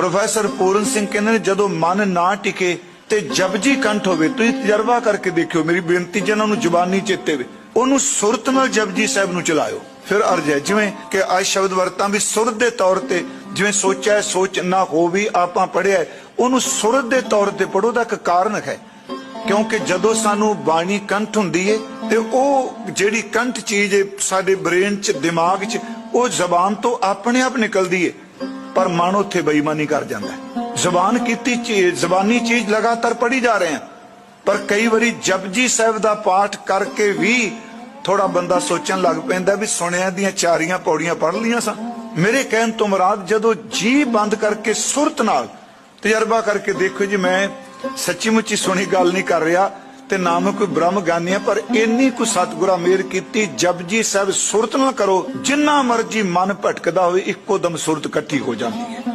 Professor Puran Singh ਕਹਿੰਦੇ ਨੇ, ਜਦੋਂ ਮਨ ਨਾ ਟਿਕੇ ਤੇ ਜਪਜੀ ਕੰਠ ਹੋਵੇ, ਤੁਸੀਂ ਤਜਰਬਾ ਕਰਕੇ ਦੇਖਿਓ, ਮੇਰੀ ਬੇਨਤੀ ਜਿਹਨਾਂ ਨੂੰ ਜ਼ੁਬਾਨੀ ਚੇਤੇ ਵੇ ਉਹਨੂੰ ਸੁਰਤ ਨਾਲ ਜਪਜੀ ਸਾਹਿਬ ਨੂੰ ਚਲਾਇਓ। ਫਿਰ ਅਰਜ ਹੈ, ਜਿਵੇਂ ਕਿ ਅੱਜ ਸ਼ਬਦ ਵਰਤਾਂ ਵੀ ਸੁਰਤ ਦੇ ਤੌਰ ਤੇ, ਜਿਵੇਂ ਸੋਚਿਆ ਸੋਚ ਨਾ ਹੋ ਵੀ ਆਪਾਂ ਪੜਿਆ ਉਹਨੂੰ ਸੁਰਤ ਦੇ ਤੌਰ ਤੇ ਪੜੋ ਦਾ ਇੱਕ ਕਾਰਨ ਹੈ। ਕਿਉਂਕਿ ਜਦੋਂ ਸਾਨੂੰ ਬਾਣੀ ਕੰਠ ਹੁੰਦੀ ਏ, ਤੇ ਉਹ ਜਿਹੜੀ ਕੰਠ ਚੀਜ਼ ਸਾਡੇ ਬ੍ਰੇਨ 'ਚ, ਦਿਮਾਗ 'ਚ, ਉਹ ਜ਼ਬਾਨ ਤੋਂ ਆਪਣੇ ਆਪ ਨਿਕਲਦੀ ਏ। ਪਰ ਮਨ ਉੱਥੇ ਬੇਈਮਾਨੀ ਕਰ ਜਾਂਦਾ ਜ਼ਬਾਨ ਕੀਤੀ ਚੀਜ਼ ਜ਼ਬਾਨੀ ਚੀਜ਼ ਲਗਾਤਾਰ ਪੜੀ ਜਾ ਰਹੇ ਹਾਂ। ਪਰ ਕਈ ਵਾਰੀ ਜਪਜੀ ਸਾਹਿਬ ਦਾ ਪਾਠ ਕਰਕੇ ਵੀ ਥੋੜਾ ਬੰਦਾ ਸੋਚਣ ਲੱਗ ਪੈਂਦਾ ਵੀ ਸੁਣਿਆ ਦੀਆਂ ਚਾਰੀਆਂ ਪੌੜੀਆਂ ਪੜ ਲੀਆਂ ਸਾਂ ਮੇਰੇ ਕਹਿਣ ਤੋਂ ਮੁਰਾਦ ਜਦੋਂ ਜੀ ਬੰਦ ਕਰਕੇ ਸੁਰਤ ਨਾਲ ਤਜਰਬਾ ਕਰਕੇ ਦੇਖੋ ਜੀ, ਮੈਂ ਸੱਚੀ ਮੁੱਚੀ ਸੁਣੀ ਗੱਲ ਨਹੀਂ ਕਰ ਰਿਹਾ। ਤੇ ਨਾ ਮੈਂ ਕੋਈ ਬ੍ਰਹਮ ਗਿਆਨੀ ਆ, ਪਰ ਇੰਨੀ ਕੁ ਸਤਿਗੁਰਾਂ ਮੇਰ ਕੀਤੀ ਜਪਜੀ ਸਾਹਿਬ ਸੁਰਤ ਨਾਲ ਕਰੋ, ਜਿੰਨਾ ਮਰਜ਼ੀ ਮਨ ਭਟਕਦਾ ਹੋਵੇ, ਇੱਕੋ ਦਮ ਸੁਰਤ ਇਕੱਠੀ ਹੋ ਜਾਂਦੀ ਹੈ।